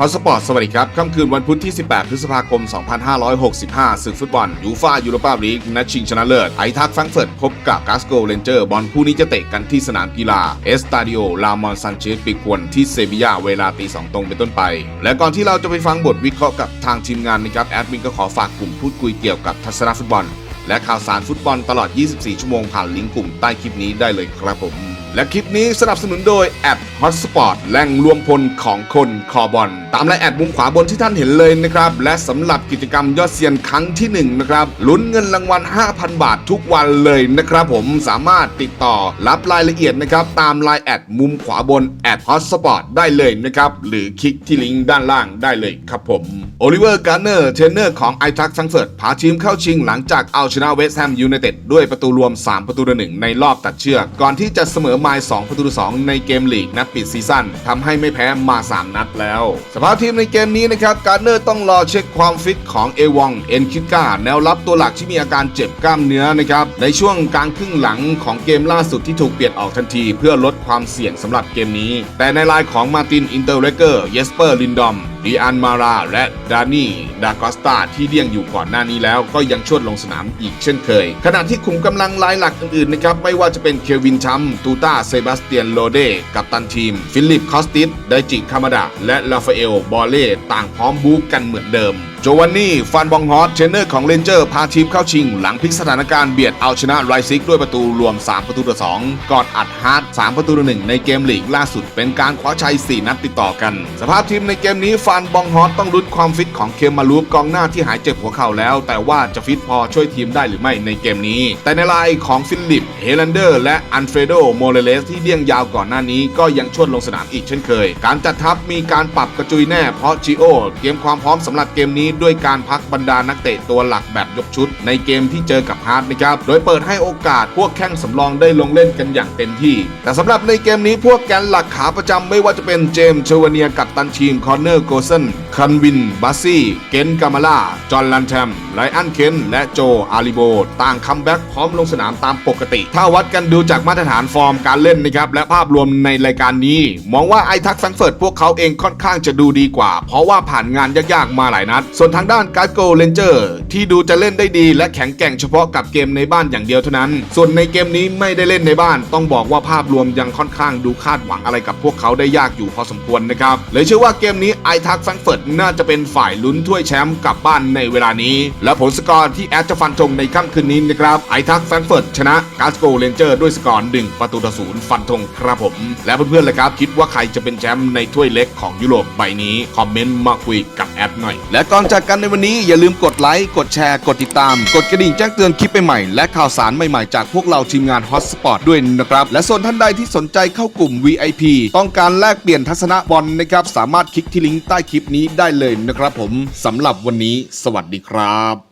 ฮอสปอร์ตสวัสดีครับค่ำคืนวันพุธที่ 18 พฤษภาคม 2565ศึกฟุตบอลยูฟายูโรปาลีกนัดชิงชนะเลิศไอทักแฟรงเฟิร์ตพบกับกาสโกเรนเจอร์บอลคู่นี้จะเตะกันที่สนามกีฬาเอสตาดิโอลามอนซันเชสปีกวนที่เซบียาเวลาตีสองตรงเป็นต้นไป และก่อนที่เราจะไปฟังบทวิเคราะห์กับทางทีมงานนะครับแอดมินก็ขอฝากกลุ่มพูดคุยเกี่ยวกับทัศนฟุตบอล และข่าวสารฟุตบอลตลอด 24 ชั่วโมงผ่านลิงก์กลุ่มใต้คลิปนี้ได้เลยครับผม และคลิปนี้สนับสนุนโดยแอด Hotspot แหล่งรวมพลของคนคอบอลตามรายแอดมุมขวาบนที่ท่านเห็นเลยนะครับ และสำหรับกิจกรรมยอดเซียนครั้งที่ 1 นะครับลุ้นเงินรางวัล 5,000 บาททุกวันเลยนะครับผมสามารถติดต่อรับรายละเอียดนะครับ ตามไลน์แอดมุมขวาบนแอด Hotspot ได้เลยนะครับ หรือคลิกที่ลิงก์ด้านล่างได้เลยครับผมโอลิเวอร์การ์เนอร์เทรนเนอร์ของไอทักซังเฟิร์ตพาทีมเข้าชิงหลังจากเอาชนะเวสต์แฮมยูไนเต็ดด้วยประตูรวม 3 ประตูต่อหนึ่งในรอบตัดเชือกก่อนที่จะเสมอไมล์2ประตูต่อ2ในเกมลีกนัดปิดซีซั่นทำให้ไม่แพ้มา 3 นัดแล้ว สภาพทีมในเกมนี้นะครับการ์เนอร์ต้องรอเช็คความฟิตของเอวองเอ็นคิก้าแนวรับตัวหลักที่มีอาการเจ็บกล้ามเนื้อนะครับในช่วงกลางครึ่งหลังของเกมล่าสุดที่ถูกเปลี่ยนออกทันที เพื่อลดความเสี่ยงสำหรับเกมนี้ แต่ในรายของมาตินอินเตอร์เรเกอร์เยสเปอร์ลินดอม ดีอันมาราและดานี่ดากอสตาที่เลี่ยงอยู่ก่อนหน้านี้แล้วก็ยังชวดลงสนามอีกเช่นเคย ขณะที่คุมกำลังรายหลักอื่นๆนะครับไม่ว่าจะเป็นเควินชัมตูตาเซบาสเตียนโลเดกับตันทีม ฟิลิปคอสติสไดจิคามาดาและลาฟาเอลบอเล่ต่างพร้อมบู๊กันเหมือนเดิมโจวันนี่ฟันบองฮอตเทรนเนอร์ของเรนเจอร์ พาทีมเข้าชิง หลังพลิกสถานการณ์เบียดเอาชนะไรซิกด้วยประตูรวม 3 ประตูต่อ 2 ก่อนอัดฮาร์ด3ประตูต่อ 1 ในเกมลีกล่าสุดเป็นการคว้าชัย 4 นัดติดต่อกัน สภาพทีมในเกมนี้ฟันบองฮอตต้องลุ้นความฟิตของเคมมาลูปกองหน้าที่หายเจ็บหัวเข่าแล้ว แต่ว่าจะฟิตพอช่วยทีมได้หรือไม่ในเกมนี้ แต่ในรายของฟิลิปเฮลันเดอร์ และอันเฟรโดโมเรเลสที่เลี่ยงยาวก่อนหน้านี้ก็ยังชวดลงสนามอีกเช่นเคย การจัดทัพมีการปรับกระจุยแน่เพราะจิโอเตรียมความพร้อมสำหรับเกมนี้ด้วยการพักบรรดานักเตะตัวหลักแบบยกชุด ในเกมที่เจอกับฮาร์ดนะครับโดยเปิดให้โอกาสพวกแข้งสำรองได้ลงเล่นกันอย่างเต็มที่ แต่สำหรับในเกมนี้พวกแกนหลักขาประจำไม่ว่าจะเป็นเจมส์เชวเนียกับตันทีมคอนเนอร์โกเซน คันวิน บัสซี่ เกนกามาล่า จอห์นลันแทมไลอันเคนและโจ อาริโบ ต่างคัมแบ็กพร้อมลงสนามตามปกติ ถ้าวัดกันดูจากมาตรฐานฟอร์มการเล่นนะครับและภาพรวมในรายการนี้ มองว่าไอทักแฟรงเฟิร์ตพวกเขาเองค่อนข้างจะดูดีกว่า เพราะว่าผ่านงานยากๆมาหลายนัด ส่วนทางด้านการ์โกเลนเจอร์ที่ดูจะเล่นได้ดีและแข็งแกร่งเฉพาะกับเกมในบ้านอย่างเดียวเท่านั้น ส่วนในเกมนี้ไม่ได้เล่นในบ้าน ต้องบอกว่าภาพรวมยังค่อนข้างดูคาดหวังอะไรกับพวกเขาได้ยากอยู่พอสมควรนะครับเลยเชื่อว่าเกมนี้ไอทักแฟรงเฟิร์ตน่าจะเป็นฝ่ายลุ้นถ้วยแชมป์กลับบ้านในเวลานี้ และผลสกอร์ที่แอดจะฟันธงในค่ำคืนนี้นะครับไอทักแฟรงเฟิร์ตชนะกาสโกเลนเจอร์ด้วยสกอร์หนึ่งประตูต่อศูนย์ฟันธงครับผม และเพื่อนๆเลยครับ คิดว่าใครจะเป็นแชมป์ในถ้วยเล็กของยุโรปใบนี้ คอมเมนต์มาคุยกับแอดหน่อย และก่อนจากกันในวันนี้อย่าลืมกดไลค์กดแชร์กดติดตาม กดกระดิ่งแจ้งเตือนคลิปใหม่ๆและข่าวสารใหม่ๆจากพวกเราทีมงาน Hotspot ด้วยนะครับและส่วนท่านใดที่สนใจเข้ากลุ่ม VIP ต้องการแลกเปลี่ยนทัศนะบอลนะครับสามารถคลิกที่ลิงก์ใต้คลิปนี้ได้เลยนะครับผมสำหรับวันนี้สวัสดีครับ